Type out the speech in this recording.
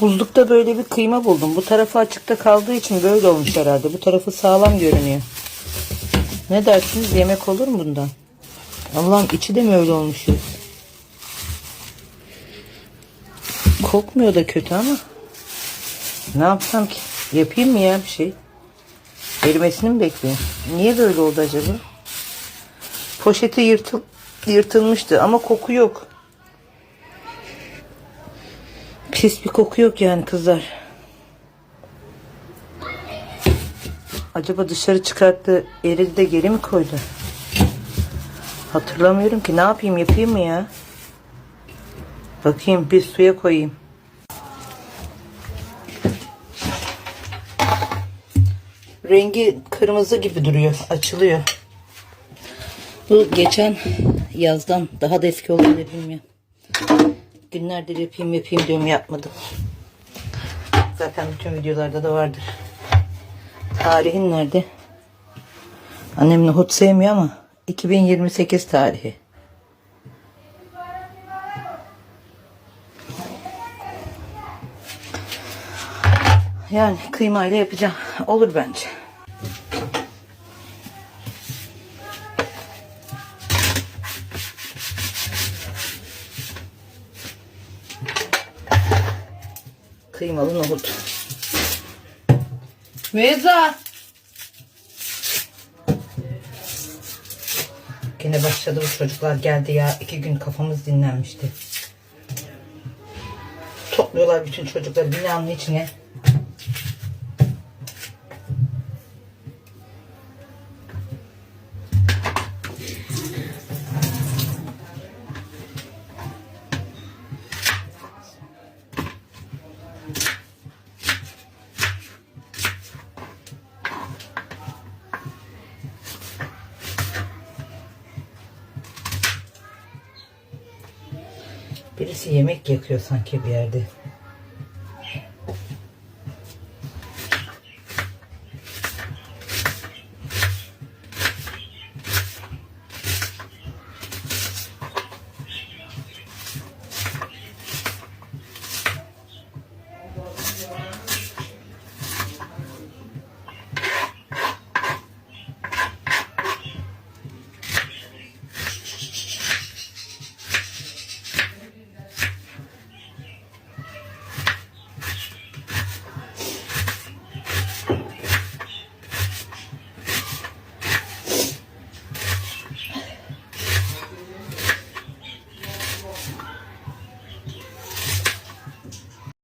Buzlukta böyle bir kıyma buldum. Bu tarafı açıkta kaldığı için böyle olmuş herhalde. Bu tarafı sağlam görünüyor. Ne dersiniz? Yemek olur mu bundan? Allah'ım içi de mi öyle olmuş? Kokmuyor da kötü ama. Ne yapsam ki? Yapayım mı ya bir şey? Erimesini mi bekliyor? Niye böyle oldu acaba? Poşeti yırtıl yırtılmıştı ama koku yok. Pis bir koku yok yani kızlar. Acaba dışarı çıkarttı, eridi de geri mi koydu? Hatırlamıyorum ki. Ne yapayım, yapayım mı ya? Bakayım bir suya koyayım. Rengi kırmızı gibi duruyor. Açılıyor. Bu geçen yazdan daha da eski olabilir bilmiyorum. Günlerdir yapayım yapayım diyorum yapmadım. Zaten bütün videolarda da vardır. Tarihin nerede? Annem nohut sevmiyor ama 2028 tarihi. Yani kıymayla yapacağım. Olur bence. Kıymalı nohut. Meyza. Gene başladı bu çocuklar geldi ya. iki gün kafamız dinlenmişti. Topluyorlar bütün çocukları binanın içine. Birisi yemek yakıyor sanki bir yerde.